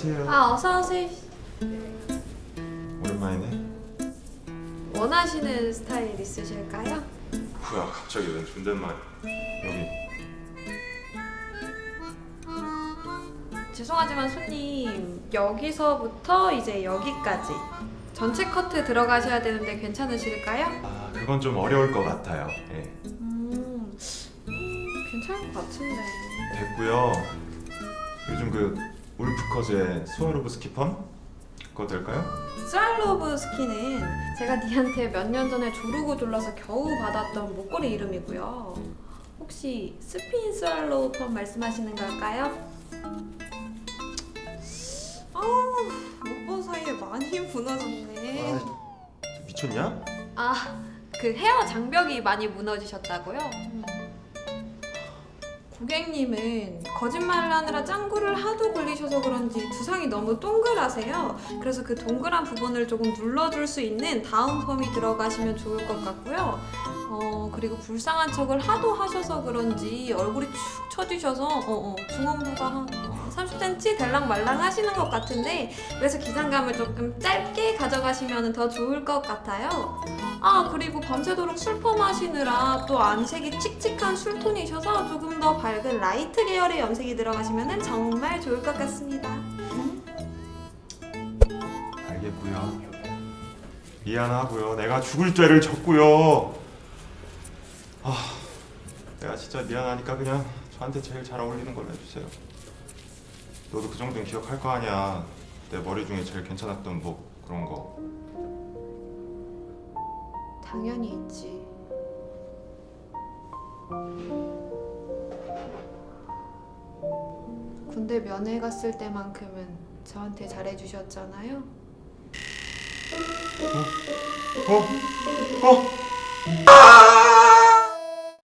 안녕하세요. 아 어서 오세요. 오랜만이네. 원하시는 스타일 있으실까요? 뭐야 갑자기 웬 존댓말? 여기 죄송하지만 손님 여기서부터 이제 여기까지 전체 커트 들어가셔야 되는데 괜찮으실까요? 아 그건 좀 어려울 것 같아요. 예. 음, 음, 괜찮을 것 같은데. 됐고요. 요즘 그 울프컷의 스와로브스키 펌 그거 될까요? 스왈로브 스키는 제가 니한테 몇 년 전에 조르고 졸라서 겨우 받았던 목걸이 이름이고요. 혹시 스핀 스왈로우 펌 말씀하시는 걸까요? 아우 못본 사이에 많이 무너졌네. 아, 미쳤냐? 아, 그 헤어 장벽이 많이 무너지셨다고요? 고객님은 거짓말을 하느라 짱구를 하도 굴리셔서 그런지 두상이 너무 동그라세요. 그래서 그 동그란 부분을 조금 눌러줄 수 있는 다운 펌이 들어가시면 좋을 것 같고요. 어, 그리고 불쌍한 척을 하도 하셔서 그런지 얼굴이 축 처지셔서 어, 어, 중원부가 한 어, 30cm 될랑 말랑 하시는 것 같은데 그래서 기장감을 조금 짧게 가져가시면 더 좋을 것 같아요. 아 그리고 밤새도록 술퍼 마시느라 또 안색이 칙칙한 술톤이셔서 조금 더 밝은 라이트 계열의 염색이 들어가시면 정말 좋을 것 같습니다. 알겠고요. 미안하고요. 내가 죽을 죄를 졌고요. 아, 내가 진짜 미안하니까 그냥 저한테 제일 잘 어울리는 걸로 해주세요. 너도 그 정도는 기억할 거 아니야. 내 머리 중에 제일 괜찮았던 뭐 그런 거. 당연히 있지. 군대 면회 갔을 때만큼은 저한테 잘해주셨잖아요. 어? 어?